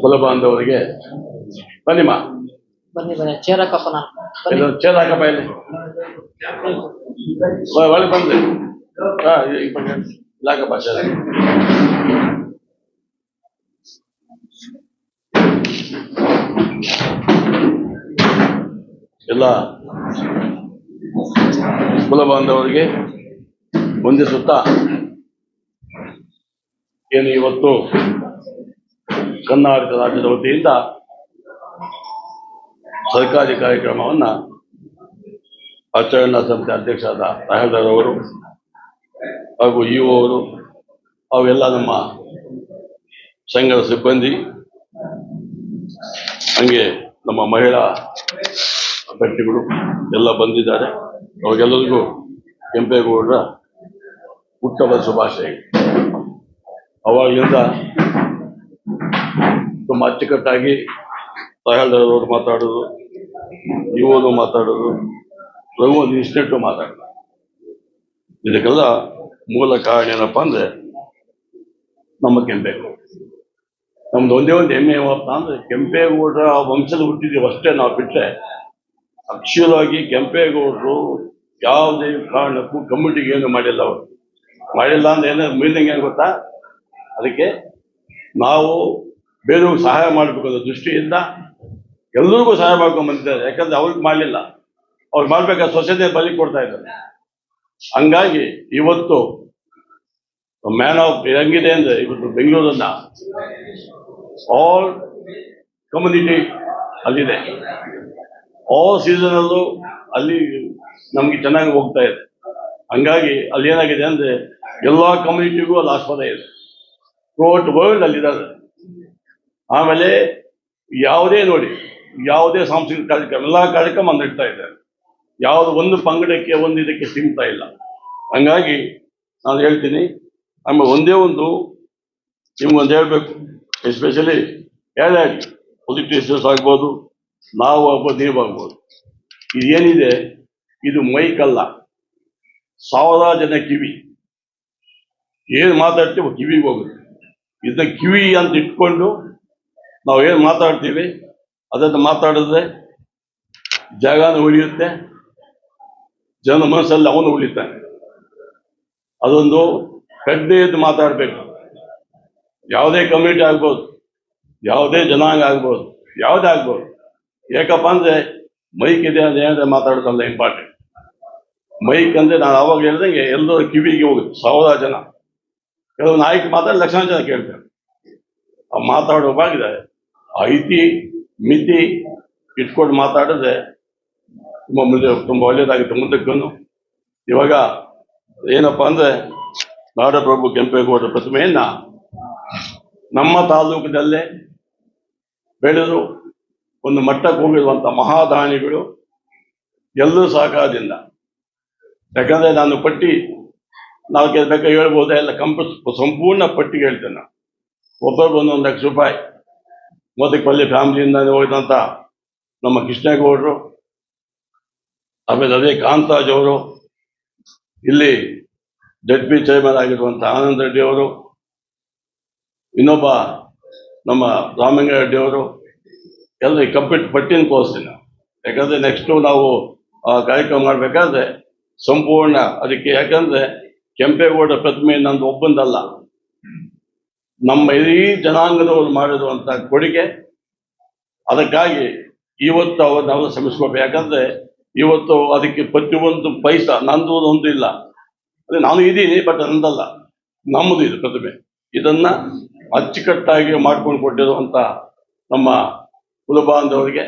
ಕುಲ ಬಾಂಧವರಿಗೆ ಬನ್ನಿಮ್ಮ ಬನ್ನಿ ಬನ್ನಿ ಚೇರ್ ಹಾಕಪ್ಪ ನಾನು. ಚೇರ್ ಹಾಕಪ್ಪ ಇಲ್ಲಿ. ಒಳ್ಳೆ ಒಳಗೆ ಬಂದೆ ಹಾ ಈ ಬಗ್ಗೆ ಇಲ್ಲಿ ಹಾಕಪ್ಪ ಚೇರ್ ಎಲ್ಲ ಕುಲ ಬಾಂಧವರಿಗೆ ಏನು ಇವತ್ತು ಕರ್ನಾಟಕ ರಾಜ್ಯದ ವತಿಯಿಂದ ಸರ್ಕಾರಿ ಕಾರ್ಯಕ್ರಮವನ್ನ ಆಚರಣಾ ಸಮಿತಿ ಅಧ್ಯಕ್ಷರಾದ ತಹಲ್ದಾರ್ ಅವರು ಹಾಗೂ ಇ ಅವರು ಅವೆಲ್ಲ ನಮ್ಮ ಸಂಘದ ಸಿಬ್ಬಂದಿ, ಹಂಗೆ ನಮ್ಮ ಮಹಿಳಾ ಅಭ್ಯರ್ಥಿಗಳು ಎಲ್ಲ ಬಂದಿದ್ದಾರೆ. ಅವ್ರಿಗೆಲ್ಲರಿಗೂ ಕೆಂಪೇಗೌಡರ ಉತ್ತಮ ಶುಭಾಶಯ. ಅವಾಗಲಿಂದ ಅಚ್ಚುಕಟ್ಟಾಗಿ ರಾಹೇಲ್ದಾರ್ ಅವರು ಮಾತಾಡೋದು ಇವರು ಮಾತಾಡೋದು, ರಘು ಒಂದು ಮಾತಾಡೋದು. ಇದಕ್ಕೆಲ್ಲ ಮೂಲ ಕಾರಣ ಏನಪ್ಪ ಅಂದ್ರೆ ನಮ್ಮ ಕೆಂಪೇಗೌಡ ನಮ್ದು ಒಂದೇ ಒಂದು ಹೆಮ್ಮೆ ಏನಪ್ಪ ಅಂದ್ರೆ ಕೆಂಪೇಗೌಡರ ವಂಶದ ಹುಟ್ಟಿದೀವಿ ಅಷ್ಟೇ ನಾವು ಬಿಟ್ಟರೆ ಅಕ್ಷರವಾಗಿ ಕೆಂಪೇಗೌಡರು ಯಾವುದೇ ಕಾರಣಕ್ಕೂ ಕಮಿಟಿಗೆ ಏನು ಮಾಡಿಲ್ಲ ಅವರು. ಮಾಡಿಲ್ಲ ಅಂದ್ರೆ ಏನೋ ಮೀನಿಂಗ್ ಏನು ಗೊತ್ತಾ? ಅದಕ್ಕೆ ನಾವು ಬೇರೆಯವ್ರಿಗೆ ಸಹಾಯ ಮಾಡಬೇಕು ಅನ್ನೋ ದೃಷ್ಟಿಯಿಂದ ಎಲ್ಲರಿಗೂ ಸಹಾಯ ಮಾಡ್ಕೊಂಡು ಬಂದಿದ್ದಾರೆ. ಯಾಕಂದ್ರೆ ಅವ್ರಿಗೆ ಮಾಡಲಿಲ್ಲ. ಅವ್ರು ಮಾಡ್ಬೇಕಾದ ಸ್ವಚ್ಛತೆ ಬಲಿ ಕೊಡ್ತಾ ಇದ್ದಾರೆ. ಹಂಗಾಗಿ ಇವತ್ತು ಮ್ಯಾನ್ ಆಫ್ ಹೆಂಗಿದೆ ಅಂದ್ರೆ ಇವತ್ತು ಬೆಂಗಳೂರನ್ನ ಆಲ್ ಕಮ್ಯುನಿಟಿ ಅಲ್ಲಿದೆ. ಆಲ್ ಸೀಸನಲ್ಲೂ ಅಲ್ಲಿ ನಮ್ಗೆ ಚೆನ್ನಾಗಿ ಹೋಗ್ತಾ ಇದೆ. ಹಂಗಾಗಿ ಅಲ್ಲಿ ಏನಾಗಿದೆ ಅಂದ್ರೆ ಎಲ್ಲ ಕಮ್ಯುನಿಟಿಗೂ ಅಲ್ಲಿ ಆಸ್ಪತ್ರೆ ಇದೆ. ಥ್ರೂಔಟ್ ವರ್ಲ್ಡ್ ಅಲ್ಲಿದ್ದಾರೆ. ಆಮೇಲೆ ಯಾವುದೇ ನೋಡಿ, ಯಾವುದೇ ಸಾಂಸ್ಕೃತಿಕ ಕಾರ್ಯಕ್ರಮ, ಎಲ್ಲ ಕಾರ್ಯಕ್ರಮ ನಡೀತಾ ಇದ್ದಾರೆ. ಯಾವುದು ಒಂದು ಪಂಗಡಕ್ಕೆ, ಒಂದು ಇದಕ್ಕೆ ಸೀಮಿತ ಇಲ್ಲ. ಹಂಗಾಗಿ ನಾನು ಹೇಳ್ತೀನಿ ಆಮೇಲೆ ಒಂದೇ ಒಂದು, ನಿಮ್ಗೊಂದು ಹೇಳ್ಬೇಕು. ಎಸ್ಪೆಷಲಿ ಯಾರೇ ಪೊಲಿಟಿಷಿಯನ್ಸ್ ಆಗ್ಬೋದು, ನಾವು ಆಗ್ಬೋದು, ನೀವು ಆಗ್ಬೋದು. ಇದೇನಿದೆ, ಇದು ಮೈಕ್ ಅಲ್ಲ. ಸಾವಿರ ಜನ ಕಿವಿ. ಏನು ಮಾತಾಡ್ತೀವಿ ಕಿವಿಗೆ ಹೋಗುತ್ತೆ. ಇದನ್ನ ಕಿವಿ ಅಂತ ಇಟ್ಕೊಂಡು ನಾವು ಏನು ಮಾತಾಡ್ತೀವಿ? ಅದನ್ನು ಮಾತಾಡಿದ್ರೆ ಜಾಗನೂ ಉಳಿಯುತ್ತೆ. ಜನ ಮನಸ್ಸಲ್ಲಿ ಅವನು ಉಳಿತಾನೆ. ಅದೊಂದು ಕಡ್ಡೆ ಎದ್ದು ಮಾತಾಡಬೇಕು. ಯಾವುದೇ ಕಮ್ಯುನಿಟಿ ಆಗ್ಬೋದು, ಯಾವುದೇ ಜನಾಂಗ ಆಗ್ಬೋದು, ಯಾವುದೇ ಆಗ್ಬೋದು. ಯಾಕಪ್ಪ ಅಂದ್ರೆ ಮೈಕ್ ಇದೆ ಅಂತ ಏನಂದ್ರೆ ಮಾತಾಡೋದಲ್ಲ ಇಂಪಾರ್ಟೆಂಟ್ ಮೈಕ್ ಅಂದ್ರೆ ನಾನು ಅವಾಗ ಹೇಳ್ದಂಗೆ ಎಲ್ಲರೂ ಕಿವಿಗೆ ಹೋಗುತ್ತೆ, ಸಾವಿರ ಜನ. ಕೆಲವು ನಾಯಕ ಮಾತಾಡಿ ಲಕ್ಷಾಂತರ ಜನ ಕೇಳ್ತಾರೆ. ಆ ಮಾತಾಡುವಾಗಿದ್ದಾರೆ ಇತಿ ಮಿತಿ ಇಟ್ಕೊಂಡು ಮಾತಾಡಿದ್ರೆ ತುಂಬ ಮುಂದೆ, ತುಂಬ ಒಳ್ಳೇದಾಗುತ್ತೆ. ಮುಂದಕ್ಕೂ ಇವಾಗ ಏನಪ್ಪ ಅಂದ್ರೆ ನಾಡಪ್ರಭು ಕೆಂಪೇಗೌಡರ ಪ್ರತಿಮೆಯನ್ನ ನಮ್ಮ ತಾಲೂಕಿನಲ್ಲೇ ಬೆಳೆದು ಒಂದು ಮಟ್ಟಕ್ಕೆ ಹೋಗಿರುವಂತ ಮಹಾದಾನಿಗಳು ಎಲ್ಲರೂ ಸಹಕಾರದಿಂದ ಯಾಕಂದ್ರೆ ನಾನು ಪಟ್ಟಿ ನಾಲ್ಕೈದು ಬೇಕಾ ಹೇಳ್ಬೋದೇ ಎಲ್ಲ ಕಂಪ ಸಂಪೂರ್ಣ ಪಟ್ಟಿಗೆ ಹೇಳ್ತೇನೆ ಒಬ್ಬರಿಗೆ ಒಂದೊಂದು ಲಕ್ಷ ರೂಪಾಯಿ ಮೋದಕಪಲ್ಲಿ ಫ್ಯಾಮಿಲಿಯಿಂದಾನೆ ಹೋಗಿದಂತ ನಮ್ಮ ಕೃಷ್ಣೇಗೌಡರು, ಆಮೇಲೆ ಅದೇ ಕಾಂತಾಜ್ ಅವರು, ಇಲ್ಲಿ ಪಿ ಚೇರ್ಮನ್ ಆಗಿರುವಂತ ಆನಂದ್ ರೆಡ್ಡಿ ಅವರು, ಇನ್ನೊಬ್ಬ ನಮ್ಮ ರಾಮಲಿಂಗ ರೆಡ್ಡಿ ಅವರು ಎಲ್ಲ ಈ ಕಂಪ್ಲೀಟ್ ಪಟ್ಟಿನ ಕೋರ್ಸ್ತೀನಿ ಯಾಕಂದ್ರೆ ನೆಕ್ಸ್ಟ್ ನಾವು ಆ ಕಾರ್ಯಕ್ರಮ ಮಾಡಬೇಕಾದ್ರೆ ಸಂಪೂರ್ಣ ಅದಕ್ಕೆ ಯಾಕಂದ್ರೆ ಕೆಂಪೇಗೌಡ ಪ್ರತಿಮೆ ನಂದು ಒಬ್ಬಂದಲ್ಲ. ನಮ್ಮ ಇಡೀ ಜನಾಂಗದವರು ಮಾಡಿರುವಂತಹ ಕೊಡುಗೆ. ಅದಕ್ಕಾಗಿ ಇವತ್ತು ನಾವು ಶ್ರಮಿಸ್ಬೇಕು. ಯಾಕಂದ್ರೆ ಇವತ್ತು ಅದಕ್ಕೆ ಪ್ರತಿಯೊಂದು ಪೈಸ ನಂದು ಒಂದು ಇಲ್ಲ. ಅದೇ ನಾನು ಇದ್ದೀನಿ, ಬಟ್ ನಂದಲ್ಲ. ನಮ್ಮದು ಇದು ಪ್ರತಿಮೆ. ಇದನ್ನ ಅಚ್ಚುಕಟ್ಟಾಗಿ ಮಾಡ್ಕೊಂಡು ಕೊಟ್ಟಿರುವಂತ ನಮ್ಮ ಕುಲಬಾಂಧವರಿಗೆ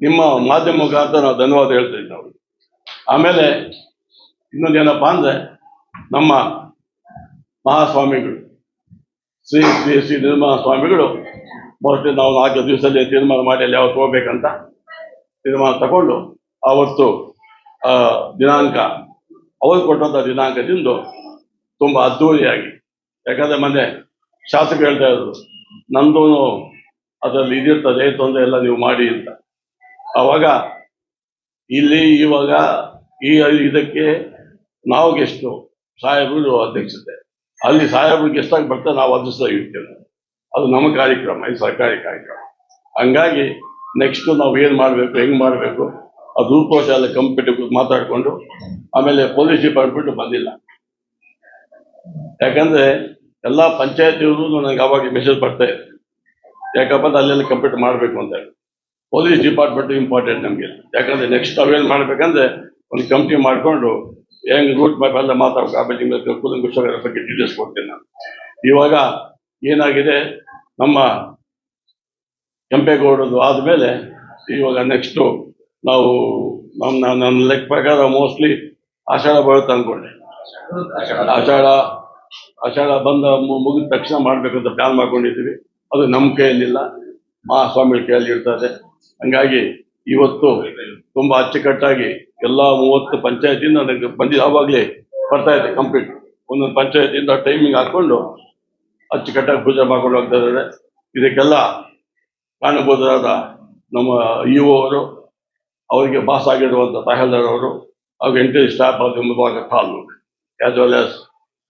ನಿಮ್ಮ ಮಾಧ್ಯಮ ಮುಖಾಂತರ ನಾವು ಧನ್ಯವಾದ ಹೇಳ್ತಾ ನಾವು ಆಮೇಲೆ ಇನ್ನೊಂದೇನಪ್ಪ ಅಂದ್ರೆ ನಮ್ಮ ಮಹಾಸ್ವಾಮಿಗಳು. ಶ್ರೀ ಶ್ರೀ ಶ್ರೀ ನಿರ್ಮಲಾ ಸ್ವಾಮಿಗಳು ಮೋಸ್ಟ್ಲಿ ನಾವು ನಾಲ್ಕು ದಿವಸದಲ್ಲಿ ತೀರ್ಮಾನ ಮಾಡಿ ಅಲ್ಲಿ ಯಾವತ್ತು ಹೋಗ್ಬೇಕಂತ ತೀರ್ಮಾನ ತಗೊಂಡು ಆ, ದಿನಾಂಕ, ಅವರು ಕೊಟ್ಟಂತ ದಿನಾಂಕದಿಂದ ತುಂಬಾ ಅದ್ಧೂರಿಯಾಗಿ ಯಾಕಂದ್ರೆ ಮೊನ್ನೆ ಶಾಸಕರು ಹೇಳ್ತಾ ಇದ್ರು ನಂದು ಅದರಲ್ಲಿ ಇದಿರ್ತದೆ ತೊಂದರೆ ಎಲ್ಲ ನೀವು ಮಾಡಿ ಅಂತ. ಅವಾಗ ಇಲ್ಲಿ ಇವಾಗ ಈ ಇದಕ್ಕೆ ನಾವು ಗೆಸ್ಟು ಸಾಹೇಬರು ಅಧ್ಯಕ್ಷತೆ. ಅಲ್ಲಿ ಸಾಹೇಬರು ಗೆಸ್ಟ್ ಆಗಿ ಬರ್ತಾರೆ, ನಾವು ಅಧ್ಯಕ್ಷರಾಗಿ ಇರ್ತೇವೆ ಅದು ನಮ್ಮ ಕಾರ್ಯಕ್ರಮ, ಇದು ಸರ್ಕಾರಿ ಕಾರ್ಯಕ್ರಮ. ಹಂಗಾಗಿ ನೆಕ್ಸ್ಟ್ ನಾವು ಏನು ಮಾಡಬೇಕು, ಹೆಂಗ್ ಮಾಡಬೇಕು ಅದು ರೂಪೋಶ ಎಲ್ಲ ಕಂಪ್ಯೂಟರ್ ಮಾತಾಡಿಕೊಂಡು, ಆಮೇಲೆ ಪೊಲೀಸ್ ಡಿಪಾರ್ಟ್ಮೆಂಟ್ ಬಂದಿಲ್ಲ. ಯಾಕಂದ್ರೆ ಎಲ್ಲಾ ಪಂಚಾಯತಿಯವರು ನನಗೆ ಅವಾಗ ಮೆಸೇಜ್ ಬರ್ತಾ ಇದೆ ಯಾಕಪ್ಪ ಅಲ್ಲೆಲ್ಲ ಕಂಪ್ಲೀಟ್ ಮಾಡಬೇಕು ಅಂತ ಪೊಲೀಸ್ ಡಿಪಾರ್ಟ್ಮೆಂಟ್ ಇಂಪಾರ್ಟೆಂಟ್ ನಮಗೆ. ಯಾಕಂದ್ರೆ ನೆಕ್ಸ್ಟ್ ನಾವೇನು ಮಾಡ್ಬೇಕಂದ್ರೆ ಒಂದು ಕಂಪ್ನಿ ಮಾಡಿಕೊಂಡು ಹೆಂಗ್ ರೂಟ್ ಮ್ಯಾಪ್ ಎಲ್ಲ ಮಾತಾಡ್ಬೇಕು ಬಗ್ಗೆ ನಿಮಗೆ ಕೂಲಂಕುಷರ ಬಗ್ಗೆ ಡೀಟೇಲ್ಸ್ ಕೊಡ್ತೀನಿ ನಾನು. ಇವಾಗ ಏನಾಗಿದೆ, ನಮ್ಮ ಕೆಂಪೇಗೌಡದು ಆದಮೇಲೆ ಇವಾಗ ನೆಕ್ಸ್ಟು ನಾವು ನಮ್ಮ ನನ್ನ ಲೆಕ್ಕ ಪ್ರಕಾರ ಮೋಸ್ಟ್ಲಿ ಆಷಾಢ ಬರುತ್ತೆ ಅಂದ್ಕೊಂಡೆ ಆಷಾಢ ಆಷಾಢ ಬಂದ ಮುಗಿದ ತಕ್ಷಣ ಮಾಡಬೇಕಂತ ಪ್ಲಾನ್ ಮಾಡ್ಕೊಂಡಿದ್ದೀವಿ. ಅದು ನಮ್ಮ ಕೈಯಲ್ಲಿಲ್ಲ. ಮಹಾಸ್ವಾಮಿ ಕೈಯಲ್ಲಿ ಇರ್ತದೆ. ಹಂಗಾಗಿ ಇವತ್ತು ತುಂಬಾ ಅಚ್ಚುಕಟ್ಟಾಗಿ ಎಲ್ಲಾ ಮೂವತ್ತು ಪಂಚಾಯತಿಂದ ನನಗೆ ಬಂದಿದ್ದು ಆವಾಗಲೇ ಬರ್ತಾ ಇದೆ ಕಂಪ್ಲೀಟ್ ಒಂದೊಂದು ಪಂಚಾಯತಿಯಿಂದ ಟೈಮಿಂಗ್ ಹಾಕೊಂಡು ಅಚ್ಚುಕಟ್ಟಾಗಿ ಪೂಜೆ ಮಾಡ್ಕೊಂಡು ಹೋಗ್ತಾ ಇದ್ದಾರೆ. ಇದಕ್ಕೆಲ್ಲ ಕಾಣಬಹುದಾದ ನಮ್ಮ ಇ ಒ ಅವರು, ಅವರಿಗೆ ಬಾಸ್ ಆಗಿರುವಂಥ ತಹಲ್ದಾರ್ ಅವರು, ಹಾಗೂ ಎಂಟೈರ್ ಸ್ಟಾಫ್ ಆಫ್ ಮುಂಭಾಗ taluk as well as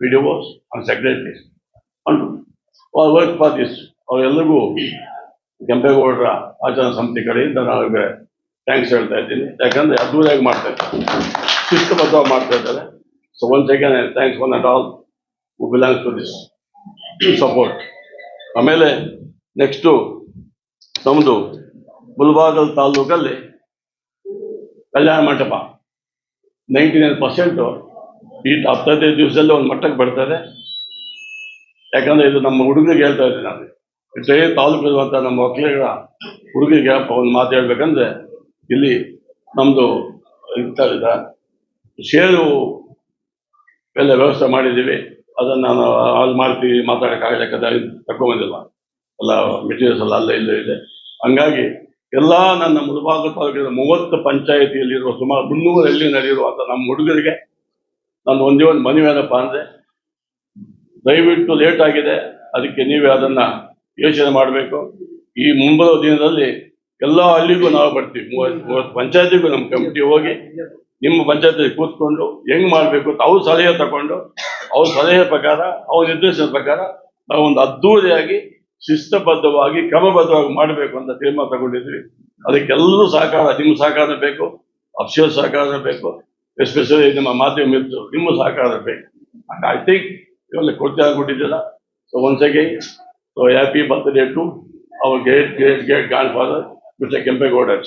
P D Os and secretaries and work for this ಅವರೆಲ್ಲರಿಗೂ ಕೆಂಪೇಗೌಡರ ಆಚರಣಾ ಸಮಿತಿ ಕಡೆಯಿಂದ ನಾನು ಅವ್ರಿಗೆ ಥ್ಯಾಂಕ್ಸ್ ಹೇಳ್ತಾ ಇದ್ದೀನಿ. ಯಾಕಂದ್ರೆ ಅದ್ದೂರಿಯಾಗಿ ಮಾಡ್ತಾ ಇದ್ದಾರೆ ಶಿಸ್ತುಬದ್ಧವಾಗಿ ಮಾಡ್ತಾ ಇದ್ದಾರೆ. So one second thanks one at all who belongs to this support ಆಮೇಲೆ ನೆಕ್ಸ್ಟು ನಮ್ಮದು ಗುಲ್ಬಾಗಲ್ ತಾಲೂಕಲ್ಲಿ Kalyana Mantapa. Ninety nine percent ಈ ಹತ್ತೈದು ದಿವಸದಲ್ಲಿ ಒಂದು ಮಟ್ಟಕ್ಕೆ ಬರ್ತಾರೆ ಯಾಕಂದ್ರೆ ಇದು ನಮ್ಮ ಹುಡುಗರಿಗೆ ಹೇಳ್ತಾ ಇದ್ದೀನಿ ನಾನು. ಇಡೀ ತಾಲೂಕಿರುವಂಥ ನಮ್ಮ ಮಕ್ಕಳಿಗೆ ಹುಡುಗರಿಗೆ ಒಂದು ಮಾತು ಹೇಳ್ಬೇಕಂದ್ರೆ ಇಲ್ಲಿ ನಮ್ಮದು ಇಂಥದ ಷೇರು ಎಲ್ಲ ವ್ಯವಸ್ಥೆ ಮಾಡಿದ್ದೀವಿ. ಅದನ್ನು ನಾನು ಅಲ್ಲಿ ಮಾಡ್ತೀವಿ ಮಾತಾಡೋಕ್ಕಾಗಲ್ಲ ಯಾಕಂದ್ರೆ ತಗೊಂಬಂದಿಲ್ಲ ಎಲ್ಲ ಮೆಟೀರಿಯಲ್ಸ್ ಎಲ್ಲ ಅಲ್ಲೇ ಇಲ್ಲೇ ಇದೆ. ಹಂಗಾಗಿ ಎಲ್ಲ ನನ್ನ ಮುಳುಭಾಗ ತಾಲೂಕಿನ ಮೂವತ್ತು ಪಂಚಾಯತಿಯಲ್ಲಿರುವ ಸುಮಾರು ಮುನ್ನೂರಲ್ಲಿ ನಡೆಯುವಂಥ ನಮ್ಮ ಹುಡುಗರಿಗೆ ನಾನು ಒಂದೇ ಒಂದು ಮನವಿ ಏನಪ್ಪ ಅಂದರೆ, ದಯವಿಟ್ಟು ಲೇಟ್ ಆಗಿದೆ. ಅದಕ್ಕೆ ನೀವೇ ಅದನ್ನು ಯೋಚನೆ ಮಾಡಬೇಕು. ಈ ಮುಂಬರುವ ದಿನದಲ್ಲಿ ಎಲ್ಲ ಹಳ್ಳಿಗೂ ನಾವು ಬರ್ತೀವಿ. ಮೂವತ್ತು ಮೂವತ್ತು ಪಂಚಾಯತಿಗೂ ನಮ್ಮ ಕಮಿಟಿ ಹೋಗಿ ನಿಮ್ಮ ಪಂಚಾಯತಿ ಕೂತ್ಕೊಂಡು ಹೆಂಗ್ ಮಾಡಬೇಕು ಅಂತ ಅವ್ರ ಸಲಹೆ ತಗೊಂಡು ಅವ್ರ ಸಲಹೆ ಪ್ರಕಾರ ಅವ್ರ ನಿರ್ದೇಶನ ಪ್ರಕಾರ ನಾವು ಒಂದು ಅದ್ದೂರಿಯಾಗಿ ಶಿಸ್ತಬದ್ಧವಾಗಿ ಕ್ರಮಬದ್ಧವಾಗಿ ಮಾಡಬೇಕು ಅಂತ ತೀರ್ಮಾನ ತಗೊಂಡಿದ್ವಿ. ಅದಕ್ಕೆಲ್ಲರೂ ಸಹಕಾರ ನಿಮ್ಮ ಸಹಕಾರ ಬೇಕು ಅಫ್ಸರ್ ಸಹಕಾರ ಬೇಕು ಎಸ್ಪೆಷಲಿ ನಿಮ್ಮ ಮಾಧ್ಯಮ ಮಿತ್ರರು ನಿಮ್ಮ ಸಹಕಾರ ಬೇಕು. ಐ ಥಿಂಕ್ ಇವೆಲ್ಲ ಕೊಡ್ತಾ ಕೊಟ್ಟಿದ್ದೀರ? So once again so happy birthday to our great great great godfather with a Gimbe God